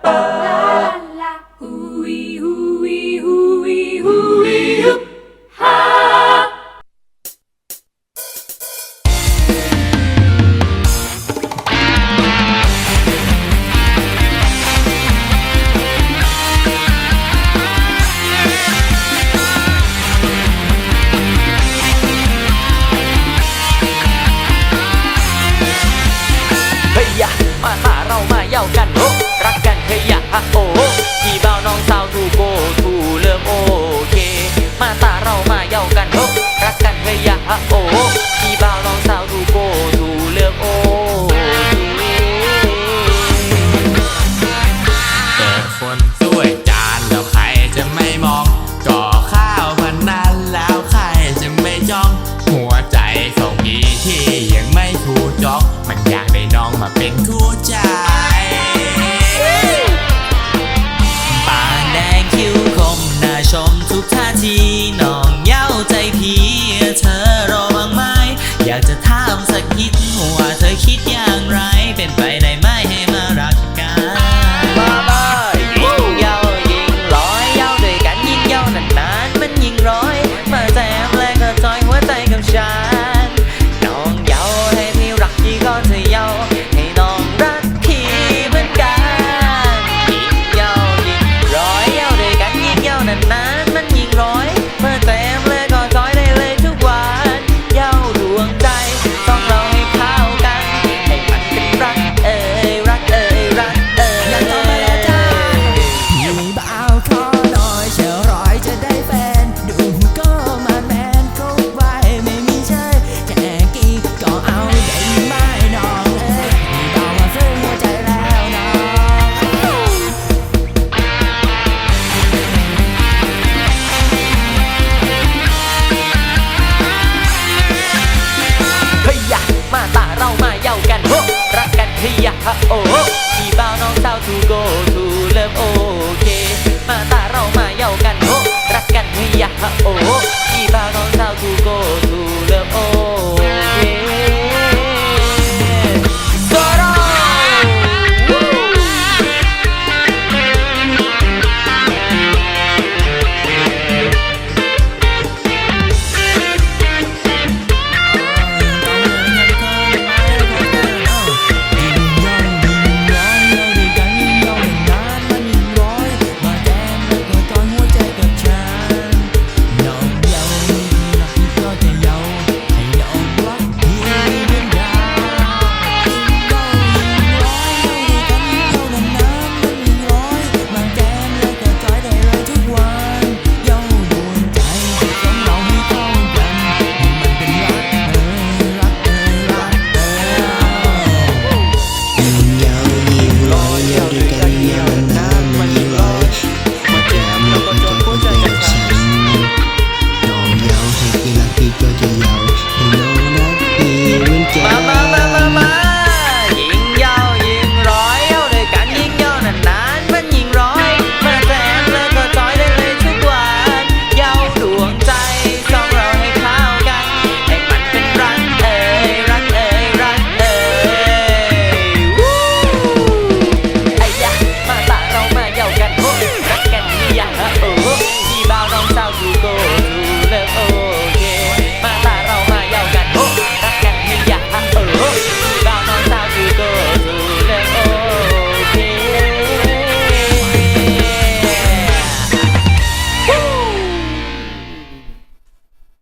La la, ooh wee, ooh wee, ooh wee, ooh. โอ้พี่บ่าวน้องสาวทูโกทูเริ่มโอเค มาตาเรามาเย้ากันโอ้รักกันเฮียฮะโอ้พี่บ่าวน้องสาวทูโกทูเริ่มโอเคเปิดคนสวยจานแล้วใครจะไม่มองก่อข้าวพันนั้นแล้วใครจะไม่จ้อง หัวใจของพี่ที่ยังไม่ถูกจองมันอยากได้น้องมาเป็นคู่ใจ ทุ